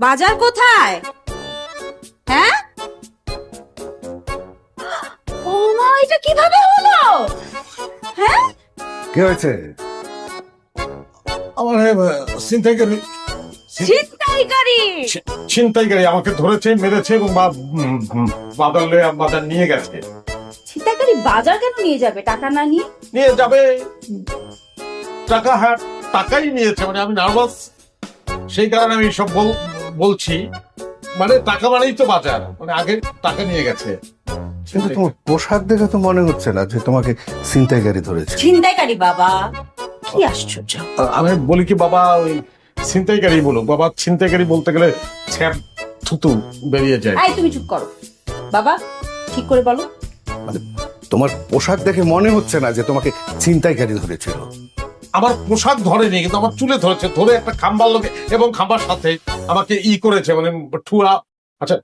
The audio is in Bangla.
বাজার কোথায়? হ্যাঁ? ও মা এটা কীভাবে হলো? হ্যাঁ? কি হয়েছে? আমার ছিনতাইকারী। ছিনতাইকারী? ছিনতাইকারী আমাকে ধরেছে মেরেছে এবং বাজার বাজার নিয়ে গেছে। ছিনতাইকারী বাজার কেন নিয়ে যাবে? টাকা না নিয়ে? নিয়ে যাবে। টাকা হ্যাঁ টাকাই নিয়েছে মানে আমি নার্ভাস। সেই কারণে আমি সব বল- বলছি মানে টাকা মানেই তো বাজার। মানে আগে টাকা নিয়ে গেছে। কিন্তু তোমার পোশাক দেখে তো মনে হচ্ছে না যে তোমাকে ছিনতাইকারী ধরেছে। ছিনতাইকারী বাবা। কি আশ্চর্য। আমি বলি কি বাবা ওই ছিনতাইকারী বলো বাবা ছিনতাইকারী বলতে গেলে ছ্যাপ থুতু বেরিয়ে যায়। এই তুমি চুপ করো। বাবা ঠিক করে বলো। তোমার পোশাক দেখে মনে হচ্ছে না যে তোমাকে ছিনতাইকারী ধরেছিল। আমার পোশাক ধরেনি কিন্তু আমার চুলে ধরেছে। ধরে একটা খাম্বার লোকে এবং খাম্বার সাথে আমাকে ই করেছে মানে ঠুয়া আচ্ছা